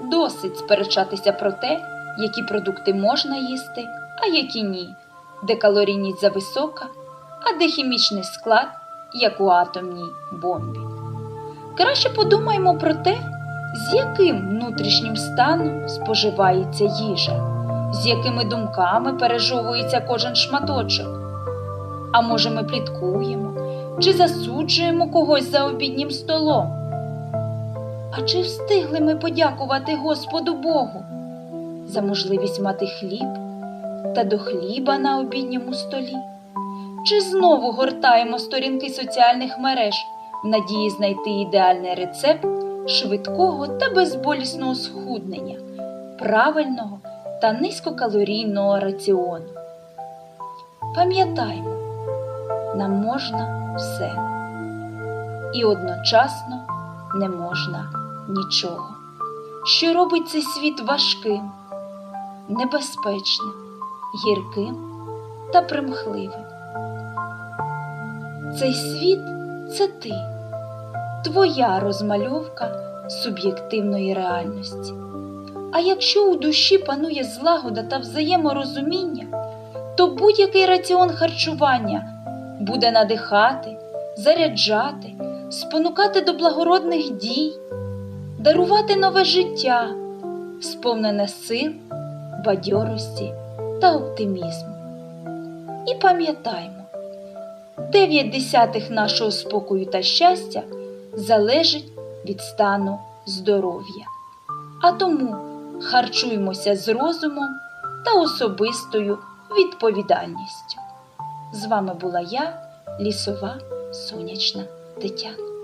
Досить сперечатися про те, які продукти можна їсти, а які ні, де калорійність зависока, а де хімічний склад, як у атомній бомбі. Краще подумаймо про те, з яким внутрішнім станом споживається їжа, з якими думками пережовується кожен шматочок. А може, ми пліткуємо чи засуджуємо когось за обіднім столом? А чи встигли ми подякувати Господу Богу за можливість мати хліб та до хліба на обідньому столі? Чи знову гортаємо сторінки соціальних мереж в надії знайти ідеальний рецепт швидкого та безболісного схуднення, правильного та низькокалорійного раціону? Пам'ятаймо, нам можна все, і одночасно не можна нічого, що робить цей світ важким, небезпечним, гірким та примхливим. Цей світ це ти, твоя розмальовка суб'єктивної реальності. А якщо у душі панує злагода та взаєморозуміння, то будь-який раціон харчування буде надихати, заряджати, спонукати до благородних дій, дарувати нове життя, сповнене сил, бадьорості та оптимізму. І пам'ятаймо, дев'ять десятих нашого спокою та щастя залежить від стану здоров'я. А тому харчуймося з розумом та особистою відповідальністю. З вами була я, лісова сонячна Тетяна.